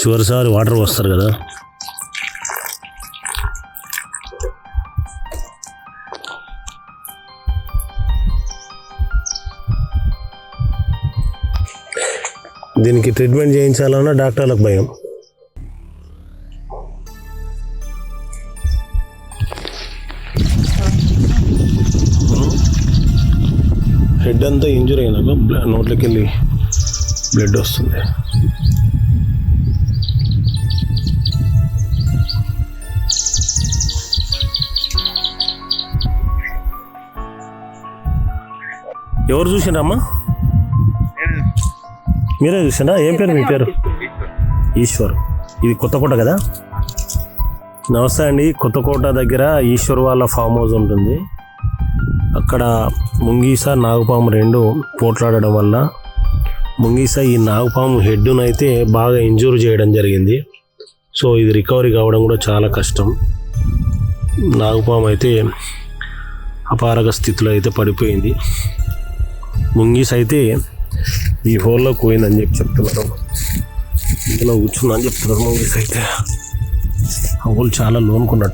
చివరిసారి వాటర్ వస్తారు కదా. దీనికి ట్రీట్మెంట్ చేయించాలన్నా డాక్టర్లకు భయం. హెడ్ అంతా ఇంజురీ అయినాక నోట్లోకి వెళ్ళి బ్లడ్ వస్తుంది. ఎవరు చూసిండ్రమ్మా మీరే చూసిండ్రా ఏం పేరు మీ పేరు? ఈశ్వర్. ఇది కొత్తకోట కదా? నమస్తే అండి. కొత్తకోట దగ్గర ఈశ్వర్ వాళ్ళ ఫామ్ హౌస్ ఉంటుంది. అక్కడ ముంగీస నాగుపాము రెండు పోట్లాడడం వల్ల ముంగీస ఈ నాగుపాము హెడ్నైతే బాగా ఇంజూర్ చేయడం జరిగింది. సో ఇది రికవరీ కావడం కూడా చాలా కష్టం. నాగుపాము అయితే అపారక స్థితిలో అయితే పడిపోయింది. ముంగీస్ అయితే ఈ హోల్లో పోయిందని చెప్పి చెప్తున్నారు. ఇందులో కూర్చుందని చెప్తున్నారు ముంగీస్ అయితే. ఆ హోల్ చాలా లోనుకున్నట్టు